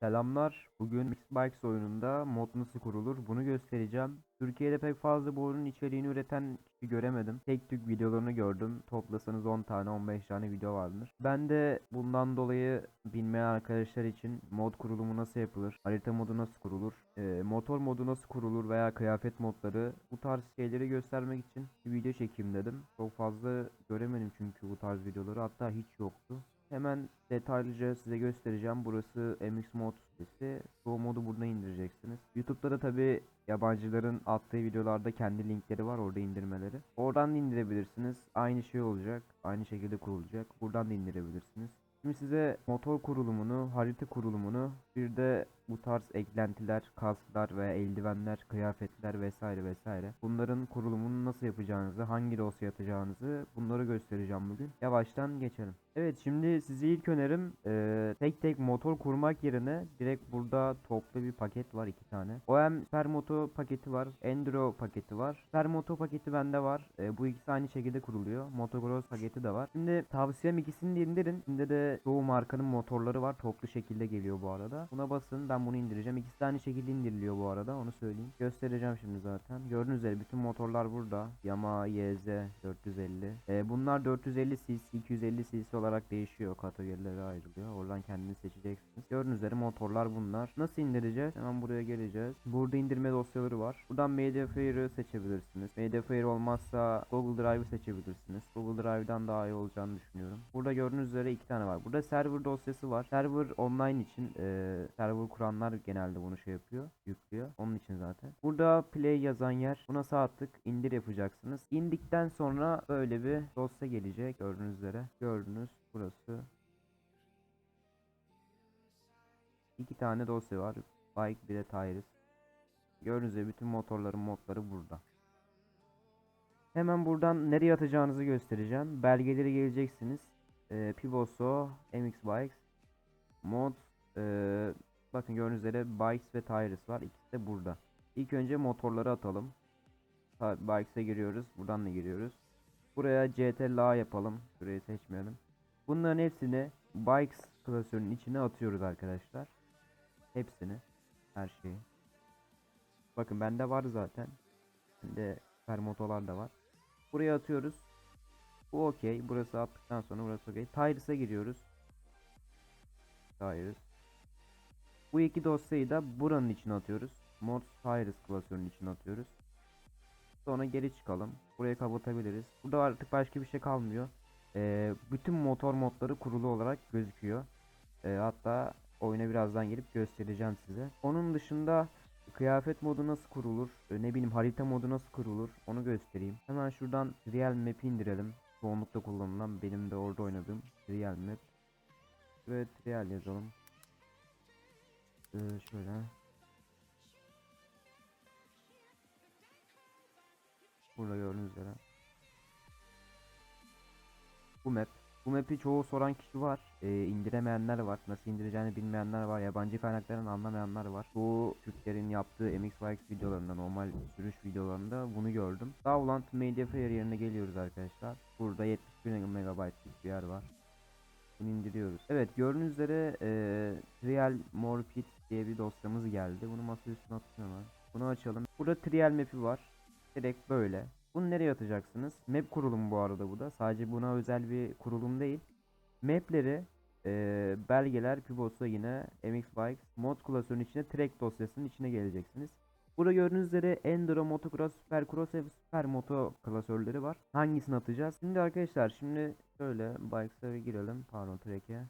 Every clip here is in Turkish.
Selamlar. Bugün Mixed Bikes oyununda mod nasıl kurulur bunu göstereceğim. Türkiye'de pek fazla bu oyunun içeriğini üreten kişi göremedim. Tek tük videolarını gördüm. Toplasanız 10 tane 15 tane video vardır. Ben de bundan dolayı bilmeyen arkadaşlar için mod kurulumu nasıl yapılır, harita modu nasıl kurulur, e, motor modu nasıl kurulur veya kıyafet modları bu tarz şeyleri göstermek için bir video çekeyim dedim. Çok fazla göremedim çünkü bu tarz videoları hatta hiç yoktu. Hemen detaylıca size göstereceğim. Burası MX Mod sitesi. Çoğu modu buradan indireceksiniz. YouTube'da da tabi yabancıların attığı videolarda kendi linkleri var orada indirmeleri. Oradan da indirebilirsiniz. Aynı şey olacak. Aynı şekilde kurulacak. Buradan da indirebilirsiniz. Şimdi size motor kurulumunu, harita kurulumunu, bir de bu tarz eklentiler, kasklar veya eldivenler, kıyafetler vesaire vesaire. Bunların kurulumunu nasıl yapacağınızı, hangi dosya atacağınızı bunları göstereceğim bugün. Yavaştan geçelim. Evet şimdi size ilk önerim eee, tek tek motor kurmak yerine direkt burada toplu bir paket var iki tane. OM Supermoto paketi var, Enduro paketi var. Supermoto paketi bende var. Eee, bu ikisi aynı şekilde kuruluyor. Motocross paketi de var. Şimdi tavsiyem ikisini de indirin. Şimdi de çoğu markanın motorları var. Toplu şekilde geliyor bu arada. Buna basın ben bunu indireceğim. İkisi de aynı şekilde indiriliyor bu arada onu söyleyeyim. Göstereceğim şimdi zaten. Gördüğünüz üzere bütün motorlar burada. Yamaha YZ 450. Ee, bunlar 450 cc, 250 cc olarak değişiyor. Kategorilere ayrılıyor. Oradan kendiniz seçeceksiniz. Gördüğünüz üzere motorlar bunlar. Nasıl indireceğiz? Hemen buraya geleceğiz. Burada indirme dosyaları var. Buradan Mediafire seçebilirsiniz. Mediafire olmazsa Google Drive'ı seçebilirsiniz. Google Drive'dan daha iyi olacağını düşünüyorum. Burada gördüğünüz üzere iki tane var. Burada server dosyası var. Server online için e, server kuranlar genelde bunu şey yapıyor. Yüklüyor. Onun için zaten. Burada play yazan yer. Buna sağ tık indir yapacaksınız. İndikten sonra böyle bir dosya gelecek. Gördüğünüz üzere. Gördünüz. Burası. İki tane dosya var. Bike bir de Tires. Gördüğünüz üzere bütün motorların modları burada. Hemen buradan nereye atacağınızı göstereceğim. Belgeleri geleceksiniz. Ee, Pivoso, MX Bikes, Mod, ee, bakın gördüğünüz üzere Bikes ve Tires var. İkisi de burada. İlk önce motorları atalım. Ta- Bikes'e giriyoruz. Buradan da giriyoruz. Buraya CTLA yapalım. Burayı seçmeyelim. Bunların hepsini Bikes klasörünün içine atıyoruz arkadaşlar. Hepsini. Her şeyi. Bakın bende var zaten. Bende süper motolar da var. Buraya atıyoruz. Bu okey. Burası attıktan sonra burası okey. Tires'a giriyoruz. Tires. Bu iki dosyayı da buranın içine atıyoruz. Mod Tires klasörünün içine atıyoruz. Sonra geri çıkalım. Burayı kapatabiliriz. Burada artık başka bir şey kalmıyor. Ee, bütün motor modları kurulu olarak gözüküyor. Ee, hatta oyuna birazdan gelip göstereceğim size. Onun dışında kıyafet modu nasıl kurulur? Ee, ne bileyim harita modu nasıl kurulur? Onu göstereyim. Hemen şuradan Real Map'i indirelim. Çoğunlukla kullanılan benim de orada oynadığım Real Map. Ve Real yazalım. Ee, şöyle. Burada gördüğünüz üzere. Bu map. Bu map'i çoğu soran kişi var. Ee, indiremeyenler var. Nasıl indireceğini bilmeyenler var. Yabancı kaynaklardan anlamayanlar var. Çoğu Türklerin yaptığı MXYX videolarında, normal sürüş videolarında bunu gördüm. Dowland Media Fair yerine geliyoruz arkadaşlar. Burada 71 MB'lik bir yer var. Bunu indiriyoruz. Evet gördüğünüz üzere e, Trial Morpit diye bir dosyamız geldi. Bunu masa üstüne ben. Bunu açalım. Burada Trial map'i var. Direkt böyle. Bunu nereye atacaksınız? Map kurulumu bu arada bu da. Sadece buna özel bir kurulum değil. Map'leri e, belgeler pivots'a yine MX Bikes mod klasörünün içine track dosyasının içine geleceksiniz. Burada gördüğünüz üzere Enduro, Motocross, Supercross ve Super Moto klasörleri var. Hangisini atacağız? Şimdi arkadaşlar şimdi şöyle Bikes'a girelim. Pardon track'e.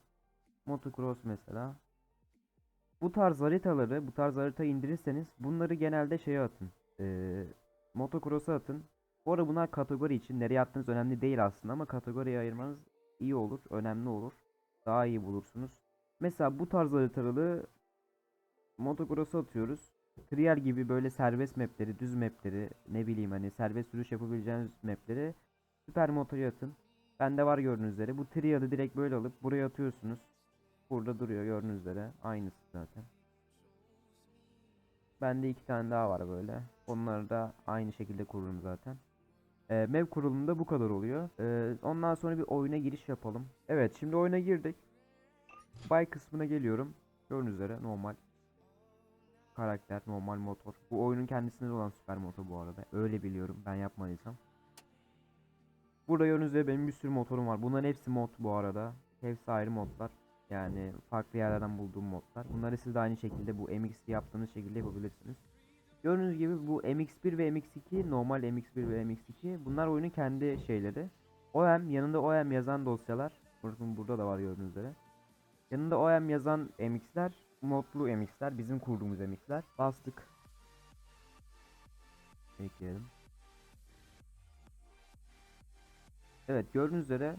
Motocross mesela. Bu tarz haritaları, bu tarz harita indirirseniz bunları genelde şeye atın. Ee, motocross'a atın. Bu arada bunlar kategori için. Nereye attığınız önemli değil aslında ama kategoriye ayırmanız iyi olur, önemli olur. Daha iyi bulursunuz. Mesela bu tarz haritaları motocross'a atıyoruz. Trial gibi böyle serbest mapleri, düz mapleri, ne bileyim hani serbest sürüş yapabileceğiniz mapleri süper motoya atın. Bende var gördüğünüz üzere. Bu trial'ı direkt böyle alıp buraya atıyorsunuz. Burada duruyor gördüğünüz üzere. Aynısı zaten. Bende iki tane daha var böyle. Onları da aynı şekilde kururum zaten. Ee, map kurulumunda bu kadar oluyor. Ee, ondan sonra bir oyuna giriş yapalım. Evet şimdi oyuna girdik. Buy kısmına geliyorum. Gördüğünüz üzere normal karakter, normal motor. Bu oyunun kendisinde de olan süper motor bu arada. Öyle biliyorum ben yapmadıysam. Burada gördüğünüz üzere benim bir sürü motorum var. Bunların hepsi mod bu arada. Hepsi ayrı modlar. Yani farklı yerlerden bulduğum modlar. Bunları siz de aynı şekilde bu MX yaptığınız şekilde yapabilirsiniz. Gördüğünüz gibi bu MX1 ve MX2 normal MX1 ve MX2 bunlar oyunun kendi şeyleri. OM yanında OM yazan dosyalar. Bakın burada da var gördüğünüz üzere. Yanında OM yazan MX'ler modlu MX'ler bizim kurduğumuz MX'ler. Bastık. Bekleyelim. Evet gördüğünüz üzere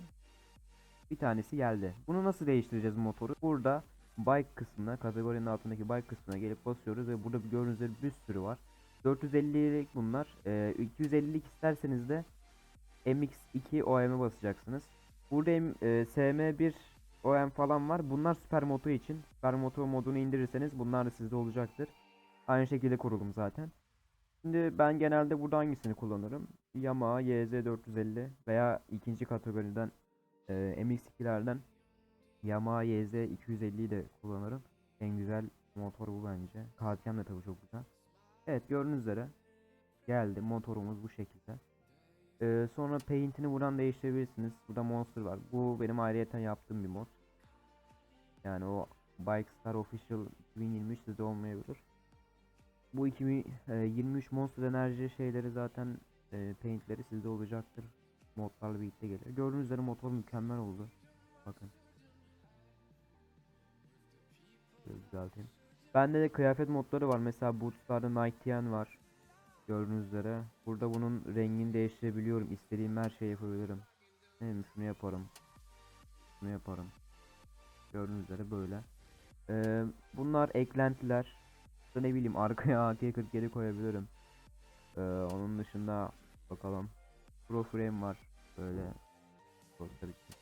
bir tanesi geldi. Bunu nasıl değiştireceğiz motoru? Burada bike kısmına, kategorinin altındaki bike kısmına gelip basıyoruz ve burada gördüğünüz üzere bir sürü var. 450'lik bunlar. Ee, 250'lik isterseniz de MX2 OM'e basacaksınız. Burada e, SM1 OM falan var. Bunlar süper moto için. Süper moto modunu indirirseniz bunlar da sizde olacaktır. Aynı şekilde kurulum zaten. Şimdi ben genelde burada hangisini kullanırım? Yamaha YZ450 veya ikinci kategoriden e, MX2'lerden Yamaha YZ250'yi de kullanırım. En güzel motor bu bence. KTM de tabii çok güzel. Evet gördüğünüz üzere geldi motorumuz bu şekilde. Ee, sonra paint'ini buradan değiştirebilirsiniz. Burada monster var. Bu benim ayrıyeten yaptığım bir mod. Yani o Bike Star Official 2023 de olmayabilir. Bu 2023 Monster Enerji şeyleri zaten e, paintleri sizde olacaktır. Modlarla birlikte geliyor. Gördüğünüz üzere motor mükemmel oldu. Bakın. Şöyle düzelteyim. Bende de kıyafet modları var. Mesela Boots'larda Nike'yen var. Gördüğünüz üzere. Burada bunun rengini değiştirebiliyorum. İstediğim her şeyi yapabilirim. Neymiş şunu yaparım. Şunu yaparım. Gördüğünüz üzere böyle. Ee, bunlar eklentiler. İşte ne bileyim arkaya AK-47 koyabilirim. Ee, onun dışında bakalım. Pro frame var. Böyle. Poster için.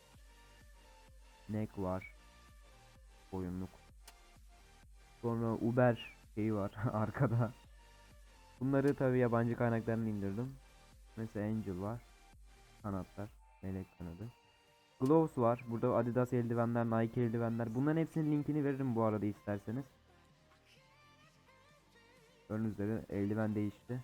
Neck var. Boyunluk. Sonra Uber şeyi var arkada. Bunları tabi yabancı kaynaklardan indirdim. Mesela Angel var. Kanatlar. Melek kanadı. Gloves var. Burada Adidas eldivenler, Nike eldivenler. Bunların hepsinin linkini veririm bu arada isterseniz. Gördüğünüz üzere eldiven değişti.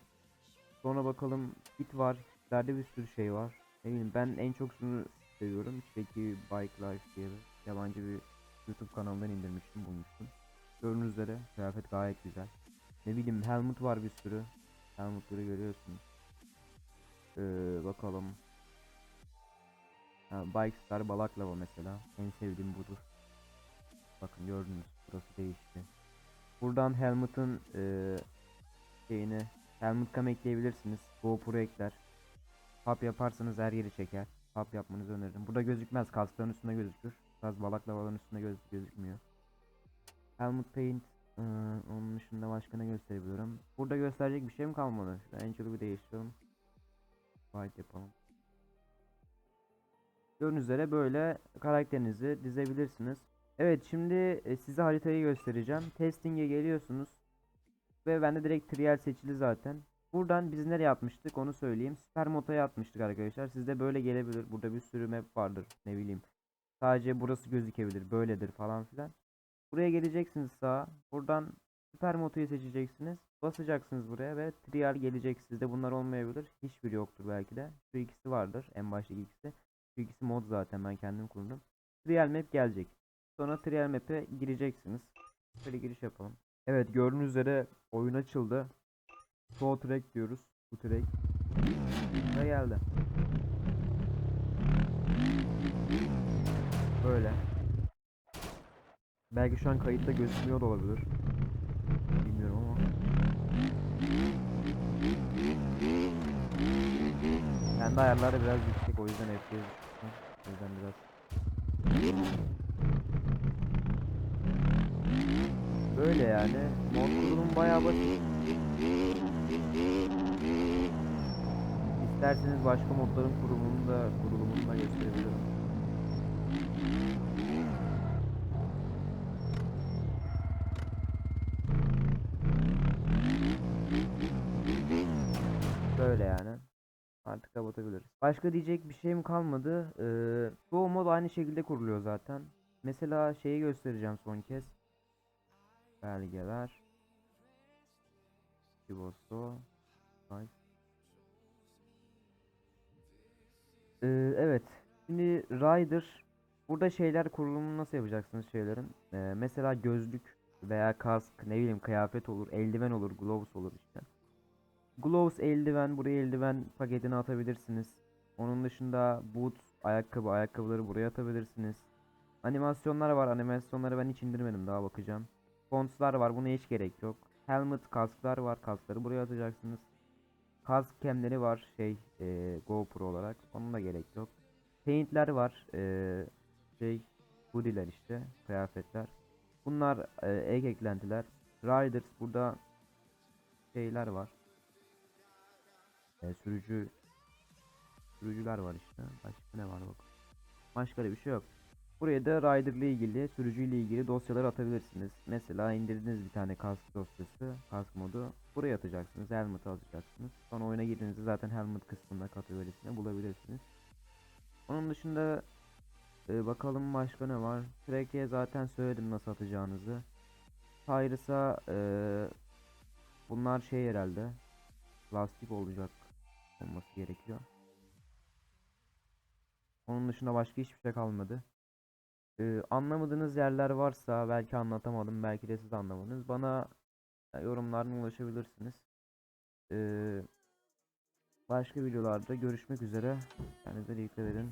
Sonra bakalım kit var. Kitlerde bir sürü şey var. Ne bileyim ben en çok şunu seviyorum. İçteki Bike Life diye bir yabancı bir YouTube kanalından indirmiştim bulmuştum. Gördüğünüz üzere kıyafet gayet güzel. Ne bileyim helmet var bir sürü. Helmetları görüyorsunuz. Ee, bakalım. Ha, Bike Star Balaklava mesela. En sevdiğim budur. Bakın gördünüz. Burası değişti. Buradan helmet'ın eee şeyini helmet cam ekleyebilirsiniz. GoPro ekler. Pop yaparsanız her yeri çeker. Pop yapmanızı öneririm. Burada gözükmez. Kaskların üstünde gözükür. Biraz balaklavaların üstünde göz gözükmüyor. Helmet paint eee, onun dışında başka ne gösterebilirim? Burada gösterecek bir şey mi kalmadı? Şu Angel'ı bir değiştirelim. White yapalım. Gördüğünüz üzere böyle karakterinizi dizebilirsiniz. Evet şimdi e, size haritayı göstereceğim. Testing'e geliyorsunuz. Ve bende direkt trial seçili zaten. Buradan biz nereye atmıştık onu söyleyeyim. Süper Moto'ya atmıştık arkadaşlar. Sizde böyle gelebilir. Burada bir sürü map vardır. Ne bileyim. Sadece burası gözükebilir. Böyledir falan filan. Buraya geleceksiniz sağa. Buradan Süper Moto'yu seçeceksiniz. Basacaksınız buraya ve trial gelecek. Sizde bunlar olmayabilir. Hiçbiri yoktur belki de. Şu ikisi vardır. En baştaki ikisi. Şu ikisi mod zaten ben kendim kurdum. Trial map gelecek. Sonra trial map'e gireceksiniz. Şöyle giriş yapalım. Evet gördüğünüz üzere oyun açıldı. Slow track diyoruz. Bu track. Ve geldi. Böyle. Belki şu an kayıtta gözükmüyor da olabilir. Bilmiyorum ama. Kendi ayarları biraz yüksek o yüzden FPS. O yüzden biraz Böyle yani. Mod bayağı basit. İsterseniz başka modların kurulumunu da kurulumunu da gösterebilirim. Böyle yani. Artık kapatabiliriz. Başka diyecek bir şeyim kalmadı. Ee, çoğu mod aynı şekilde kuruluyor zaten. Mesela şeyi göstereceğim son kez. belgeler Kiboso Nice. Ee, evet. Şimdi Rider burada şeyler kurulumunu nasıl yapacaksınız şeylerin? Ee, mesela gözlük veya kask, ne bileyim kıyafet olur, eldiven olur, gloves olur işte. Gloves, eldiven, buraya eldiven paketini atabilirsiniz. Onun dışında boot, ayakkabı, ayakkabıları buraya atabilirsiniz. Animasyonlar var. Animasyonları ben hiç indirmedim. Daha bakacağım. Fontslar var. Buna hiç gerek yok. Helmet, kasklar var. Kaskları buraya atacaksınız. Kask kemleri var. Şey, e, GoPro olarak. Onun da gerek yok. Paint'ler var. E, şey, hoodie'ler işte. Kıyafetler. Bunlar e, ek eklentiler. Riders burada şeyler var. E, sürücü sürücüler var işte. Başka ne var bak. Başka bir şey yok. Buraya da Rider ile ilgili, sürücü ile ilgili dosyalar atabilirsiniz. Mesela indirdiniz bir tane kask dosyası, kask modu. Buraya atacaksınız, helmet alacaksınız. Sonra oyuna girdiğinizde zaten helmet kısmında kategorisinde bulabilirsiniz. Onun dışında e, bakalım başka ne var. Track'e zaten söyledim nasıl atacağınızı. Tyrus'a e, bunlar şey herhalde. Lastik olacak olması gerekiyor. Onun dışında başka hiçbir şey kalmadı. Ee, anlamadığınız yerler varsa belki anlatamadım belki de siz anlamadınız. Bana e, yorumlardan ulaşabilirsiniz. Ee, başka videolarda görüşmek üzere. Kendinize dikkat edin.